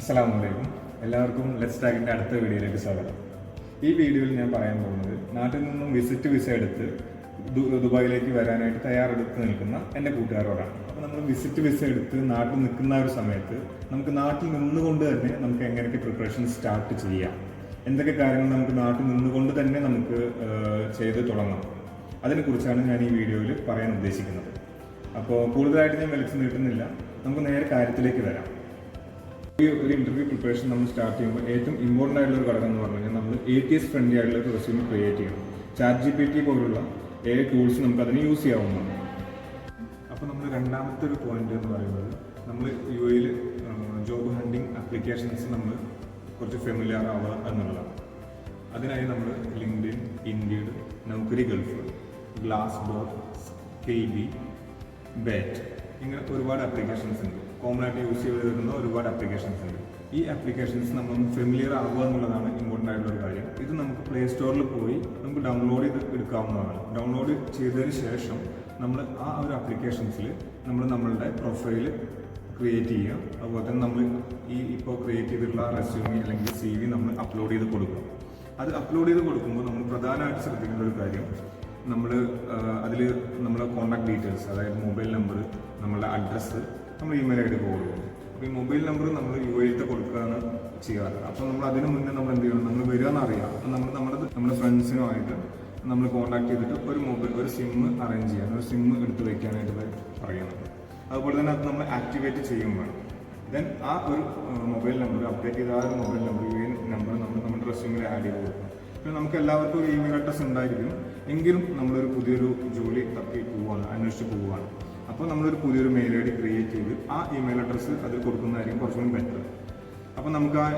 അസ്സലാമു അലൈക്കും എല്ലാവർക്കും ലെറ്റ്സ് ടാഗിന്റെ അടുത്ത വീഡിയോയിലേക്ക് സ്വാഗതം. ഈ വീഡിയോയിൽ ഞാൻ പറയാൻ പോകുന്നത് നാട്ടിൽ നിന്നും വിസിറ്റ് വിസ എടുത്ത് ദുബായിലേക്ക് വരാനായിട്ട് തയ്യാറെടുത്ത് നിൽക്കുന്ന എന്റെ കൂട്ടുകാരോടാണ്. അപ്പോൾ നമ്മൾ വിസിറ്റ് വിസ എടുത്ത് നാട്ടിൽ നിൽക്കുന്ന ഒരു സമയത്ത് നമുക്ക് നാട്ടിൽ നിന്നുകൊണ്ട് തന്നെ നമുക്ക് എങ്ങനെയൊക്കെ പ്രിപ്പറേഷൻ സ്റ്റാർട്ട് ചെയ്യാം? എന്തൊക്കെ കാര്യങ്ങൾ നമുക്ക് നാട്ടിൽ നിന്നുകൊണ്ട് തന്നെ നമുക്ക് ചെയ്ത് തുടങ്ങാം? അതിനെക്കുറിച്ചാണ് ഞാൻ ഈ വീഡിയോയിൽ പറയാൻ ഉദ്ദേശിക്കുന്നത്. അപ്പോൾ കൂടുതലായിട്ട് ഞാൻ വലിച്ചു നീട്ടുന്നില്ല. നമുക്ക് നേരെ കാര്യത്തിലേക്ക് വരാം. ഈ ഒരു ഇന്റർവ്യൂ പ്രിപ്പറേഷൻ നമ്മൾ സ്റ്റാർട്ട് ചെയ്യുമ്പോൾ ഏറ്റവും ഇമ്പോർട്ടന്റ് ആയിട്ടുള്ള ഒരു ഘടകം എന്ന് പറഞ്ഞു കഴിഞ്ഞാൽ നമ്മൾ എ ടി എസ് ഫ്രണ്ട്ലി ആയിട്ടുള്ള ഒരു റെസ്യൂം ക്രിയേറ്റ് ചെയ്യണം. ചാറ്റ് ജി പി ടി പോലുള്ള ഏ ടൂൾസ് നമുക്ക് അതിന് യൂസ് ചെയ്യാവുന്നതാണ്. അപ്പോൾ നമ്മൾ രണ്ടാമത്തെ ഒരു പോയിന്റ് എന്ന് പറയുന്നത് നമ്മൾ യു എയിൽ ജോബ് ഹണ്ടിങ് ആപ്ലിക്കേഷൻസ് നമ്മൾ കുറച്ച് ഫെമിലിയർ ആവുക എന്നുള്ളതാണ്. അതിനായി നമ്മൾ LinkedIn Indeed Naukri Gulf Glassdoor K B bat ഇങ്ങനെ ഒരുപാട് ആപ്ലിക്കേഷൻസ് ഉണ്ട്. കോമൺ ആയിട്ട് യൂസ് ചെയ്ത് വരുന്ന ഒരുപാട് ആപ്ലിക്കേഷൻസ് ഉണ്ട്. ഈ ആപ്ലിക്കേഷൻസ് നമ്മളൊന്ന് ഫെമിലിയർ ആവുക എന്നുള്ളതാണ് ഇമ്പോർട്ടന്റ് ആയിട്ടുള്ള ഒരു കാര്യം. ഇത് നമുക്ക് പ്ലേ സ്റ്റോറിൽ പോയി നമുക്ക് ഡൗൺലോഡ് ചെയ്ത് എടുക്കാവുന്നതാണ്. ഡൗൺലോഡ് ചെയ്തതിന് ശേഷം നമ്മൾ ആ ഒരു ആപ്ലിക്കേഷൻസിൽ നമ്മൾ നമ്മളുടെ പ്രൊഫൈൽ ക്രിയേറ്റ് ചെയ്യുക. അതുപോലെ തന്നെ നമ്മൾ ഈ ഇപ്പോൾ ക്രിയേറ്റ് ചെയ്തിട്ടുള്ള റെസ്യൂമി അല്ലെങ്കിൽ സി വി നമ്മൾ അപ്ലോഡ് ചെയ്ത് കൊടുക്കുക. അത് അപ്ലോഡ് ചെയ്ത് കൊടുക്കുമ്പോൾ നമ്മൾ പ്രധാനമായിട്ട് ശ്രദ്ധിക്കേണ്ട ഒരു കാര്യം നമ്മൾ അതിൽ നമ്മളെ കോൺടാക്ട് ഡീറ്റെയിൽസ് അതായത് മൊബൈൽ നമ്പർ നമ്മളുടെ അഡ്രസ്സ് നമ്മൾ ഇമെയിൽ ഐ ഡി കൊടുക്കും അപ്പോൾ ഈ മൊബൈൽ നമ്പർ നമ്മൾ യു എയിലത്തെ കൊടുക്കുകയാണ് ചെയ്യാറ്. അപ്പോൾ നമ്മൾ അതിന് മുന്നേ നമ്മൾ എന്ത് ചെയ്യണം? നമ്മൾ വരിക എന്നറിയാം അപ്പോൾ നമ്മൾ നമ്മുടെ നമ്മുടെ ഫ്രണ്ട്സിനുമായിട്ട് നമ്മൾ കോൺടാക്ട് ചെയ്തിട്ട് ഒരു മൊബൈൽ ഒരു സിം അറേഞ്ച് ചെയ്യാൻ ഒരു സിം എടുത്ത് വയ്ക്കാനായിട്ട് പറയണം. അതുപോലെ തന്നെ അത് നമ്മൾ ആക്ടിവേറ്റ് ചെയ്യും ദെൻ ആ ഒരു മൊബൈൽ നമ്പർ അപ്ഡേറ്റ് ചെയ്ത ആ ഒരു mobile number U N number നമ്മൾ നമ്മുടെ റെസ്യൂമിൽ ആഡ് ചെയ്ത് കൊടുക്കും പിന്നെ നമുക്ക് എല്ലാവർക്കും ഒരു ഇമെയിൽ അഡ്രസ്സ് ഉണ്ടായിരിക്കും. എങ്കിലും നമ്മളൊരു പുതിയൊരു ജോലി തപ്പി പോവുകയാണ് അന്വേഷിച്ച് പോവുകയാണ് അപ്പോൾ നമ്മളൊരു പുതിയൊരു മെയിൽ ഐ ഡി ക്രിയേറ്റ് ചെയ്ത് ആ ഇമെയിൽ അഡ്രസ്സ് അതിൽ കൊടുക്കുന്നതായിരിക്കും കുറച്ചുകൂടി ബെറ്റർ അപ്പോൾ നമുക്ക് ആ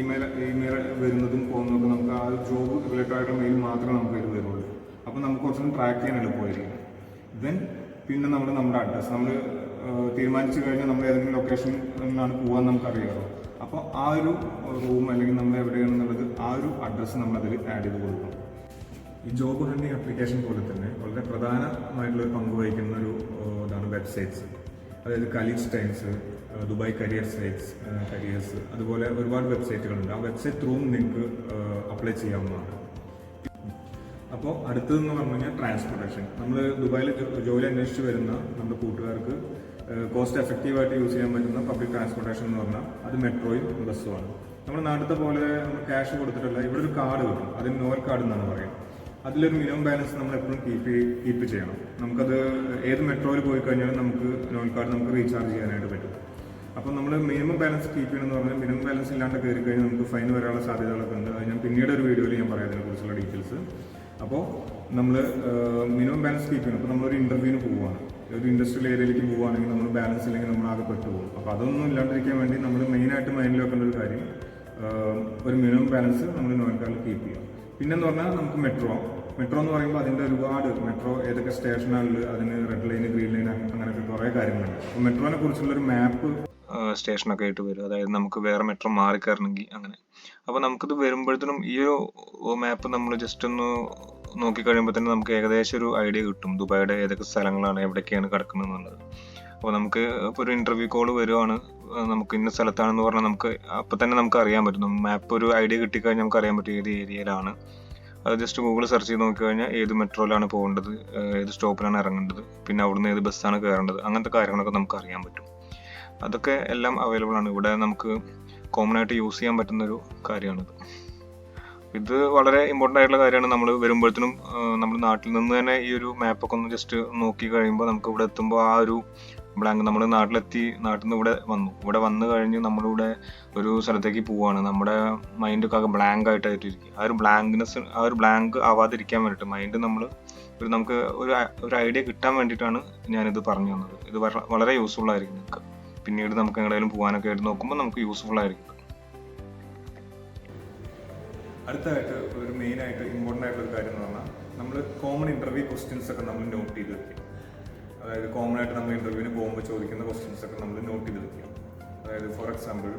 ഇമെയിൽ ഇമെയിൽ വരുന്നതും പോകുന്നതും നമുക്ക് ആ ജോബ് റിലേറ്റഡ് ആയിട്ടുള്ള മെയിൽ മാത്രമേ നമുക്ക് അതിൽ വരുള്ളൂ. അപ്പോൾ നമുക്ക് കുറച്ചുകൂടി ട്രാക്ക് ചെയ്യാൻ എളുപ്പമായിരിക്കും. ദെൻ പിന്നെ നമ്മൾ നമ്മുടെ അഡ്രസ്സ് നമ്മൾ തീരുമാനിച്ചു കഴിഞ്ഞാൽ നമ്മൾ ഏതെങ്കിലും ലൊക്കേഷനിലാണ് പോകാൻ നമുക്കറിയാമല്ലോ. അപ്പോൾ ആ ഒരു റൂം അല്ലെങ്കിൽ നമ്മൾ എവിടെയാണെന്നുള്ളത് ആ ഒരു അഡ്രസ്സ് നമ്മളതിൽ ആഡ് ചെയ്ത് കൊടുക്കണം. ഈ ജോബ് ഹണ്ടിങ് ആപ്ലിക്കേഷൻ പോലെ തന്നെ വളരെ പ്രധാനമായിട്ടുള്ള പങ്ക് വഹിക്കുന്ന ഒരു ഇതാണ് വെബ്സൈറ്റ്സ് അതായത് Khaleej Times Dubai career sites careers അതുപോലെ ഒരുപാട് വെബ്സൈറ്റുകളുണ്ട് ആ വെബ്സൈറ്റ് ത്രൂ നിങ്ങൾക്ക് അപ്ലൈ ചെയ്യാവുന്നതാണ്. അപ്പോൾ അടുത്തതെന്ന് പറഞ്ഞു കഴിഞ്ഞാൽ ട്രാൻസ്പോർട്ടേഷൻ നമ്മൾ ദുബായിൽ ജോലി അന്വേഷിച്ച് വരുന്ന നമ്മുടെ കൂട്ടുകാർക്ക് കോസ്റ്റ് എഫക്റ്റീവായിട്ട് യൂസ് ചെയ്യാൻ പറ്റുന്ന പബ്ലിക് ട്രാൻസ്പോർട്ടേഷൻ എന്ന് പറഞ്ഞാൽ അത് മെട്രോയും ബസ്സുമാണ്. നമ്മുടെ നാട്ടിലത്തെ പോലെ നമ്മൾ ക്യാഷ് കൊടുത്തിട്ടല്ല ഇവിടെ ഒരു കാർഡ് കിട്ടും. അതിന് നോവൽ കാർഡ് എന്നാണ് പറയുക അതിലൊരു മിനിമം ബാലൻസ് നമ്മൾ എപ്പോഴും കീപ്പ് കീപ്പ് ചെയ്യണം. നമുക്കത് ഏത് മെട്രോയിൽ പോയി കഴിഞ്ഞാലും നമുക്ക് ലോൺ കാർഡ് നമുക്ക് റീചാർജ് ചെയ്യാനായിട്ട് പറ്റും. അപ്പോൾ നമ്മൾ മിനിമം ബാലൻസ് കീപ്പ് ചെയ്യണമെന്ന് പറഞ്ഞാൽ മിനിമം ബാലൻസ് ഇല്ലാണ്ട് കയറി കഴിഞ്ഞാൽ നമുക്ക് ഫൈൻ വരാനുള്ള സാധ്യതകളൊക്കെ ഉണ്ട്. അത് ഞാൻ പിന്നീട് ഒരു വീഡിയോയിൽ ഞാൻ പറയാം അതിനെക്കുറിച്ചുള്ള ഡീറ്റെയിൽസ് അപ്പോൾ നമ്മൾ മിനിമം ബാലൻസ് കീപ്പ് ചെയ്യണം. അപ്പോൾ നമ്മളൊരു ഇന്റർവ്യൂവിന് പോവുകയാണ് ഒരു ഇൻഡസ്ട്രിയൽ ഏരിയയിലേക്ക് പോവുകയാണെങ്കിൽ നമ്മൾ ബാലൻസ് ഇല്ലെങ്കിൽ നമ്മൾ ആകെ പെട്ടുപോകും. അപ്പോൾ അതൊന്നും ഇല്ലാണ്ടിരിക്കാൻ വേണ്ടി നമ്മൾ മെയിനായിട്ട് മൈൻഡിൽ വെക്കേണ്ട ഒരു കാര്യം ഒരു മിനിമം ബാലൻസ് നമ്മൾ നോൺ കാർഡിൽ കീപ്പ് ചെയ്യാം പിന്നെന്ന് പറഞ്ഞാൽ നമുക്ക് മെട്രോ മെട്രോ എന്ന് പറയുമ്പോൾ അതിന്റെ ഒരുപാട് മെട്രോ ഏതൊക്കെ സ്റ്റേഷനുകളിൽ അതിന് റെഡ് ലൈൻ ഗ്രീൻ ലൈൻ അങ്ങനെയൊക്കെ കുറേ കാര്യങ്ങളുണ്ട്. അപ്പോൾ മെട്രോനെ കുറിച്ചുള്ളൊരു മാപ്പ് സ്റ്റേഷനൊക്കെ ആയിട്ട് വരും. അതായത് നമുക്ക് വേറെ മെട്രോ മാറി കയറണമെങ്കിൽ അങ്ങനെ. അപ്പോൾ നമുക്കിത് വരുമ്പോഴത്തേനും ഈ ഒരു മാപ്പ് നമ്മൾ ജസ്റ്റ് ഒന്ന് നോക്കി കഴിയുമ്പോൾ തന്നെ നമുക്ക് ഏകദേശം ഒരു ഐഡിയ കിട്ടും. ദുബായിയുടെ ഏതൊക്കെ സ്ഥലങ്ങളാണ് എവിടെയൊക്കെയാണ് കിടക്കുന്നത് എന്നുള്ളത് അപ്പോൾ നമുക്ക് ഒരു ഇന്റർവ്യൂ കോൾ വരുവാണ്. നമുക്ക് ഇന്ന സ്ഥലത്താണെന്ന് പറഞ്ഞാൽ നമുക്ക് അപ്പോൾ തന്നെ നമുക്ക് അറിയാൻ പറ്റും മാപ്പ് ഒരു ഐഡിയ കിട്ടിക്കഴിഞ്ഞാൽ നമുക്ക് അറിയാൻ പറ്റും ഏത് ഏരിയയിലാണ് അത് ജസ്റ്റ് ഗൂഗിൾ സെർച്ച് ചെയ്ത് നോക്കി കഴിഞ്ഞാൽ ഏത് മെട്രോയിലാണ് പോകേണ്ടത് ഏത് സ്റ്റോപ്പിലാണ് ഇറങ്ങേണ്ടത് പിന്നെ അവിടുന്ന് ഏത് ബസ്സാണ് കയറേണ്ടത് അങ്ങനത്തെ കാര്യങ്ങളൊക്കെ നമുക്ക് അറിയാൻ പറ്റും. അതൊക്കെ എല്ലാം അവൈലബിൾ ആണ്. ഇവിടെ നമുക്ക് കോമൺ ആയിട്ട് യൂസ് ചെയ്യാൻ പറ്റുന്ന ഒരു കാര്യമാണിത് ഇത് വളരെ ഇമ്പോർട്ടന്റ് ആയിട്ടുള്ള കാര്യമാണ്. നമ്മൾ വരുമ്പോഴത്തേനും നമ്മൾ നാട്ടിൽ നിന്ന് തന്നെ ഈ ഒരു മാപ്പൊക്കെ ഒന്ന് ജസ്റ്റ് നോക്കി കഴിയുമ്പോൾ നമുക്ക് ഇവിടെ എത്തുമ്പോൾ ആ ഒരു ബ്ലാങ്ക് നമ്മൾ നാട്ടിലെത്തി നാട്ടിൽ നിന്ന് ഇവിടെ വന്നു. ഇവിടെ വന്നു കഴിഞ്ഞ് നമ്മളിവിടെ ഒരു സ്ഥലത്തേക്ക് പോവുകയാണ് നമ്മുടെ മൈൻഡൊക്കെ ആകെ ബ്ലാങ്ക് ആയിട്ടായിട്ട് ഇരിക്കും ആ ഒരു ബ്ലാങ്ക്നെസ് ആ ഒരു ബ്ലാങ്ക് ആവാതിരിക്കാൻ വേണ്ടിയിട്ട് മൈൻഡ് നമ്മൾ ഒരു നമുക്ക് ഒരു ഒരു ഐഡിയ കിട്ടാൻ വേണ്ടിയിട്ടാണ് ഞാനിത് പറഞ്ഞു തന്നത്. ഇത് വള- വളരെ യൂസ്ഫുൾ ആയിരിക്കും നിങ്ങൾക്ക് പിന്നീട് നമുക്ക് എവിടെയെങ്കിലും പോകാനൊക്കെ ആയിട്ട് നോക്കുമ്പോൾ നമുക്ക് യൂസ്ഫുൾ ആയിരിക്കും. അടുത്തായിട്ട് ഒരു മെയിനായിട്ട് ഇമ്പോർട്ടന്റ് ആയിട്ടുള്ള ഒരു കാര്യം എന്ന് പറഞ്ഞാൽ നമ്മൾ കോമൺ ഇന്റർവ്യൂ ക്വസ്റ്റ്യൻസ് ഒക്കെ നമ്മൾ നോട്ട് ചെയ്ത് വെക്കും അതായത് കോമൺ ആയിട്ട് നമ്മൾ ഇന്റർവ്യൂവിന് പോകുമ്പോൾ ചോദിക്കുന്ന ക്വസ്റ്റ്യൻസ് ഒക്കെ നമ്മൾ നോട്ട് ചെയ്ത് വെക്കുക. അതായത് for example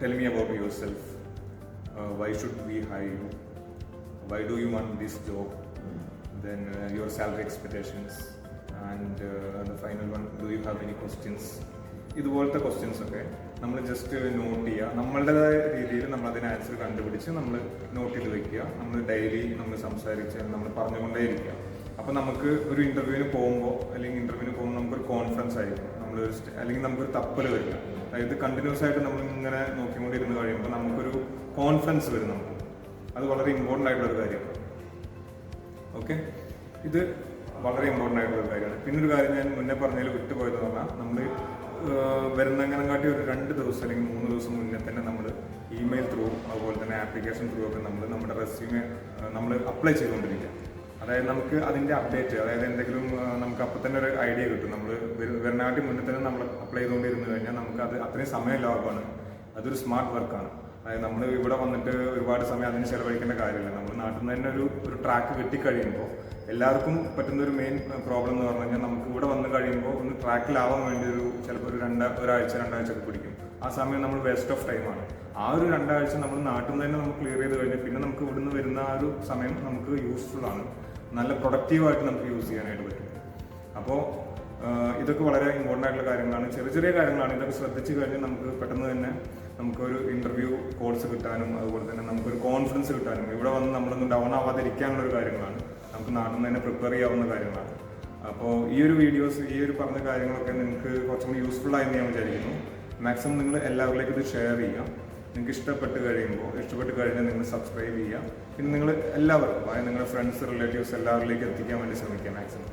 tell me about yourself why should we hire you why do you want this job then your salary expectations and the final one do you have any questions ഇതുപോലത്തെ questions ഒക്കെ നമ്മൾ just not ചെയ്യുക. നമ്മളുടേതായ രീതിയിൽ നമ്മൾ അതിന് answer കണ്ടുപിടിച്ച് നമ്മൾ not ചെയ്ത് വെക്കുക. നമ്മൾ ഡെയിലി നമ്മൾ സംസാരിച്ച് നമ്മൾ പറഞ്ഞുകൊണ്ടേയിരിക്കുക. അപ്പോൾ നമുക്ക് ഒരു ഇന്റർവ്യൂവിന് പോകുമ്പോൾ അല്ലെങ്കിൽ ഇന്റർവ്യൂവിന് പോകുമ്പോൾ നമുക്കൊരു കോൺഫിഡൻസ് ആയിരിക്കും. നമ്മൾ അല്ലെങ്കിൽ നമുക്കൊരു തപ്പൽ വരില്ല അതായത് കണ്ടിന്യൂസ് ആയിട്ട് നമ്മൾ ഇങ്ങനെ നോക്കിക്കൊണ്ടിരുന്ന് കഴിയുമ്പോൾ നമുക്കൊരു കോൺഫിഡൻസ് വരും നമുക്ക്. അത് വളരെ ഇമ്പോർട്ടന്റ് ആയിട്ടുള്ള ഒരു കാര്യമാണ് ഓക്കെ ഇത് വളരെ ഇമ്പോർട്ടന്റ് ആയിട്ടുള്ള ഒരു കാര്യമാണ്. പിന്നെ ഒരു കാര്യം ഞാൻ മുന്നേ പറഞ്ഞതിൽ വിട്ടുപോയതെന്ന് പറഞ്ഞാൽ നമ്മൾ വരുന്നങ്ങനെ കാട്ടി ഒരു രണ്ട് ദിവസം അല്ലെങ്കിൽ മൂന്ന് ദിവസം മുന്നേ തന്നെ നമ്മൾ ഇമെയിൽ ത്രൂ അതുപോലെ തന്നെ ആപ്ലിക്കേഷൻ ത്രൂ ഒക്കെ നമ്മൾ നമ്മുടെ റെസ്യൂമെ നമ്മൾ അപ്ലൈ ചെയ്തുകൊണ്ടിരിക്കുക. അതായത് നമുക്ക് അതിന്റെ അപ്ഡേറ്റ് അതായത് എന്തെങ്കിലും നമുക്ക് അപ്പൊ തന്നെ ഒരു ഐഡിയ കിട്ടും. നമ്മൾ വരുന്നാട്ടി മുന്നേ തന്നെ നമ്മൾ അപ്ലൈ ചെയ്തുകൊണ്ടിരുന്നു കഴിഞ്ഞാൽ നമുക്ക് അത് അത്രയും സമയം ലാഭമാണ് അതൊരു സ്മാർട്ട് വർക്കാണ് അതായത് നമ്മൾ ഇവിടെ വന്നിട്ട് ഒരുപാട് സമയം അതിന് ചെലവഴിക്കേണ്ട കാര്യമില്ല. നമ്മൾ നാട്ടിൽ നിന്ന് തന്നെ ഒരു ഒരു ട്രാക്ക് കിട്ടിക്കഴിയുമ്പോൾ എല്ലാവർക്കും പറ്റുന്ന ഒരു മെയിൻ പ്രോബ്ലം എന്ന് പറഞ്ഞു കഴിഞ്ഞാൽ നമുക്ക് ഇവിടെ വന്ന് കഴിയുമ്പോൾ ഒന്ന് ട്രാക്കിലാവാൻ വേണ്ടി ഒരു ചിലപ്പോൾ ഒരു രണ്ട് ഒരാഴ്ച രണ്ടാഴ്ച ഒക്കെ പിടിക്കും. ആ സമയം നമ്മൾ വേസ്റ്റ് ഓഫ് ടൈമാണ് ആ ഒരു രണ്ടാഴ്ച നമ്മൾ നാട്ടിൽ നിന്ന് തന്നെ നമുക്ക് ക്ലിയർ ചെയ്ത് കഴിഞ്ഞാൽ പിന്നെ നമുക്ക് ഇവിടുന്ന് വരുന്ന ആ ഒരു സമയം നമുക്ക് യൂസ്ഫുൾ ആണ്. നല്ല പ്രൊഡക്റ്റീവായിട്ട് നമുക്ക് യൂസ് ചെയ്യാനായിട്ട് പറ്റും. അപ്പോൾ ഇതൊക്കെ വളരെ ഇമ്പോർട്ടന്റ് ആയിട്ടുള്ള കാര്യങ്ങളാണ്. ചെറിയ ചെറിയ കാര്യങ്ങളാണ്. ഇതൊക്കെ ശ്രദ്ധിച്ചു കഴിഞ്ഞാൽ നമുക്ക് പെട്ടെന്ന് തന്നെ നമുക്കൊരു ഇന്റർവ്യൂ കോഴ്സ് കിട്ടാനും അതുപോലെ തന്നെ നമുക്കൊരു കോൺഫിഡൻസ് കിട്ടാനും ഇവിടെ വന്ന് നമ്മളൊന്ന് ഡൗൺ ആവാതിരിക്കാനുള്ള ഒരു കാര്യങ്ങളാണ്. നമുക്ക് നാട്ടിൽ നിന്ന് തന്നെ പ്രിപ്പയർ ചെയ്യാവുന്ന കാര്യങ്ങളാണ്. അപ്പോൾ ഈ ഒരു വീഡിയോസ് ഈ ഒരു പറഞ്ഞ കാര്യങ്ങളൊക്കെ നിങ്ങൾക്ക് കുറച്ചും കൂടി യൂസ്ഫുൾ ആയെന്ന് ഞാൻ വിചാരിക്കുന്നു. മാക്സിമം നിങ്ങൾ എല്ലാവരിലേക്കും ഇത് ഷെയർ ചെയ്യാം. നിങ്ങൾക്ക് ഇഷ്ടപ്പെട്ട് കഴിയുമ്പോൾ ഇഷ്ടപ്പെട്ട് കഴിഞ്ഞാൽ നിങ്ങൾ സബ്സ്ക്രൈബ് ചെയ്യുക. പിന്നെ നിങ്ങൾ എല്ലാവർക്കും അതായത് നിങ്ങളുടെ ഫ്രണ്ട്സ് റിലേറ്റീവ്സ് എല്ലാവരിലേക്കും എത്തിക്കാൻ വേണ്ടി ശ്രമിക്കുക മാക്സിമം